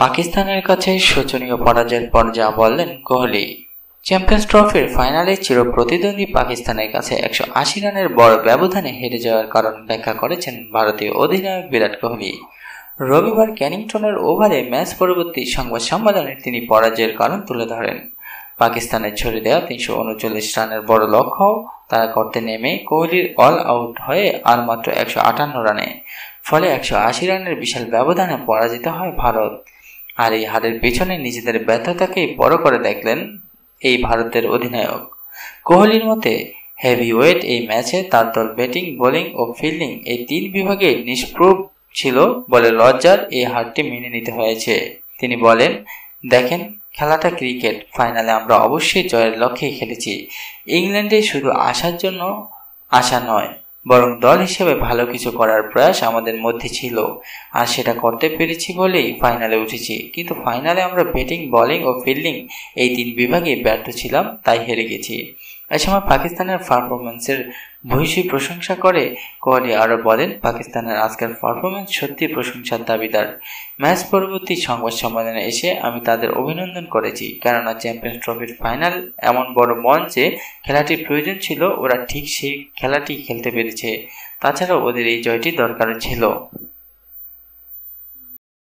পাকিস্তানের কাছে শোচনীয় পরাজয়ের পর যা বললেন কোহলি, চ্যাম্পিয়ন্স ট্রফির ফাইনালে চির প্রতিদ্বন্দ্বী পাকিস্তানের কাছে একশো আশি রানের বড় ব্যবধানে হেরে যাওয়ার কারণ ব্যাখ্যা করেছেন ভারতীয় অধিনায়ক বিরাট কোহলি। রবিবার ক্যানিংটনের ওভারে ম্যাচ পরবর্তী সংবাদ সম্মেলনে তিনি পরাজয়ের কারণ তুলে ধরেন। পাকিস্তানের ছড়ে দেওয়া তিনশো উনচল্লিশ রানের বড় লক্ষ্য তারা করতে নেমে কোহলির অল আউট হয়ে আর মাত্র একশো আটান্ন রানে, ফলে একশো আশি রানের বিশাল ব্যবধানে পরাজিত হয় ভারত। আর এই হারের পেছনে নিজেদের ব্যর্থতাকেই বড় করে দেখলেন এই ভারতের অধিনায়ক। কোহলির মতে হেভি ওয়েট এই ম্যাচে তার দল ব্যাটিং বোলিং ও ফিল্ডিং এই তিন বিভাগে নিষ্প্রভ ছিল বলে লজ্জার এই হারটি মেনে নিতে হয়েছে। তিনি বলেন, দেখেন, খেলাটা ক্রিকেট ফাইনালে আমরা অবশ্যই জয়ের লক্ষ্যে খেলেছি। ইংল্যান্ডে শুধু আসার জন্য আশা নয় বরং দল হিসেবে ভালো কিছু করার প্রয়াস আমাদের মধ্যে ছিল। আর সেটা করতে পেরেছি বলেই ফাইনালে উঠেছি। কিন্তু ফাইনালে আমরা ব্যাটিং, বলিং ও ফিল্ডিং এই তিন বিভাগে ব্যর্থ ছিলাম, তাই হেরে গেছি। এ সময় পাকিস্তানের পারফরমেন্সের ভূয়সী প্রশংসা করে কোহলি আরও বলেন, পাকিস্তানের আজকের পারফরমেন্স সত্যি প্রশংসার দাবিদার। ম্যাচ পরবর্তী সংবাদ সম্মেলনে এসে আমি তাদের অভিনন্দন করেছি। কেননা চ্যাম্পিয়ন্স ট্রফির ফাইনাল এমন বড় মঞ্চে খেলাটির প্রয়োজন ছিল, ওরা ঠিক সেই খেলাটি খেলতে পেরেছে। তাছাড়াও ওদের এই জয়টি দরকার ছিল।